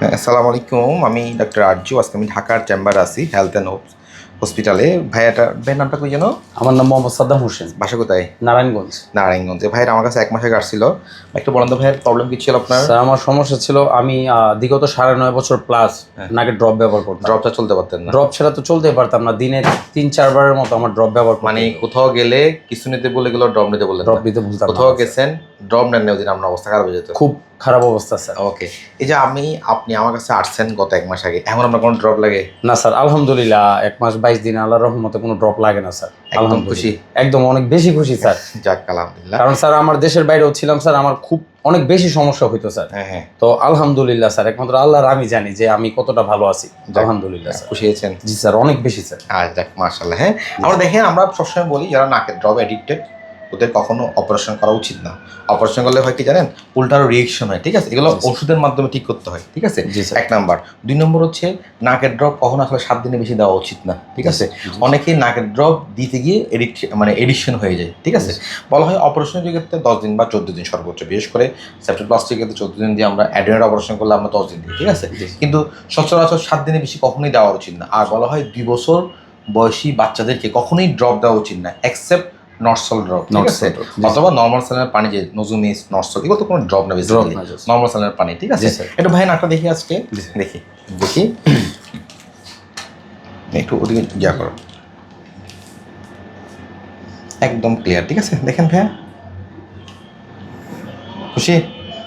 হ্যাঁ, আসসালামু আলাইকুম। আমি ডক্টর আরজু। আজকে আমি ঢাকার চেম্বার আছি হেলথ অ্যান্ড হসপিটালে ভাইয়াটা ভাইয়ের নামটা কই যেন? আমার নাম মোহাম্মদ সাদ্দাম হোসেন। বাসা কোথায়? নারায়ণগঞ্জ। নারায়ণগঞ্জে। ভাইয়ের আমার কাছে এক মাস আসছিল একটু বলেন তো ভাইয়ের প্রবলেম কি ছিল আপনার? স্যার আমার সমস্যা ছিল আমি বিগত সাড়ে নয় বছর প্লাস হ্যাঁ। নাকে ড্রপ ব্যবহার করতাম। ড্রপটা চলতে পারতেন না। ড্রপ ছাড়া তো চলতেই পারতাম না। দিনে তিন চারবারের মতো আমার ড্রপ ব্যবহার মানে কোথাও গেলে কিছু নিতে বলে গেলো ড্রপ নিতে বলে ড্রপ নিতে দিতে ভুলতাম কোথাও গেছেন ড্রপ নেন ওদিন আপনার অবস্থা খারাপ হয়ে যেত। খুব খারাপ অবস্থা স্যার। ওকে এই যে আমি আপনি আমার কাছে আসছেন গত এক মাস আগে এখন আপনার কোনো ড্রপ লাগে? না স্যার আলহামদুলিল্লাহ এক মাস বাইশ দিন আল্লাহর রহমতে কোনো ড্রপ লাগে না স্যার। একদম খুশি? একদম অনেক বেশি খুশি স্যার। যাক আলহামদুলিল্লাহ। কারণ স্যার আমার দেশের বাইরেও ছিলাম স্যার আমার খুব অনেক বেশি সমস্যা হইতো স্যার। হ্যাঁ হ্যাঁ। তো আলহামদুলিল্লাহ স্যার একমাত্র আল্লাহর আমি জানি যে আমি কতটা ভালো আছি। আলহামদুলিল্লাহ স্যার। খুশি হয়েছেন? জি স্যার অনেক বেশি স্যার। আর দেখ মার্শাল্লাহ হ্যাঁ। আমরা দেখেন আমরা সবসময় বলি যারা নাকের ড্রপ অ্যাডিক্টেড ওদের কখনো অপারেশন করা উচিত না। অপারেশন করলে হয় কি জানেন? উল্টারও রিয়েকশন হয় ঠিক আছে? এগুলো ওষুধের মাধ্যমে ঠিক করতে হয় ঠিক আছে? এক নাম্বার। দুই নম্বর হচ্ছে নাকের ড্রপ কখনো আসলে সাত দিনে বেশি দেওয়া উচিত না ঠিক আছে? অনেকে নাকের ড্রপ দিতে গিয়ে এডিক্ট মানে এডিকশন হয়ে যায় ঠিক আছে? বলা হয় অপারেশনের ক্ষেত্রে দশ দিন বা চোদ্দ দিন সর্বোচ্চ বিশেষ করে সেপ্টোপ্লাস্টিক ক্ষেত্রে চোদ্দ দিন দিয়ে আমরা অ্যাডেনার অপারেশন করলে আমরা দশ দিন দিই ঠিক আছে? কিন্তু সচরাচর সাত দিনে বেশি কখনোই দেওয়া উচিত না। আর বলা হয় দুই বছর বয়সী বাচ্চাদেরকে কখনোই ড্রপ দেওয়া উচিত না এক্সেপ্ট নর্সল ড্রপ ঠিক আছে? অথবা নর্মাল স্যালের পানি যে নজুমিস নর্সল এগুলো তো কোনো ড্রপ না বেসিক্যালি নর্মাল স্যালের পানি ঠিক আছে? স্যার। একটু ভাই নাকটা দেখি আজকে। দেখি দেখি। একটু ওদিকে যা করো। একদম ক্লিয়ার ঠিক আছে? দেখেন ভাইয়া। খুশি?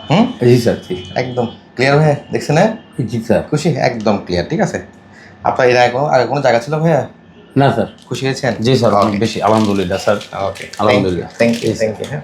হুম? জি স্যার একদম ক্লিয়ার ভাইয়া দেখছেন? না জি স্যার। খুশি? একদম ক্লিয়ার ঠিক আছে? আপনার এর আগে কোনো আগে কোনো জায়গা ছিল ভাইয়া? না স্যার। খুশি হয়েছেন জি স্যার অনেক বেশি আলহামদুলিল্লাহ স্যার। ওকে আলহামদুলিল্লাহ। থ্যাংক ইউ থ্যাংক ইউ হ্যাঁ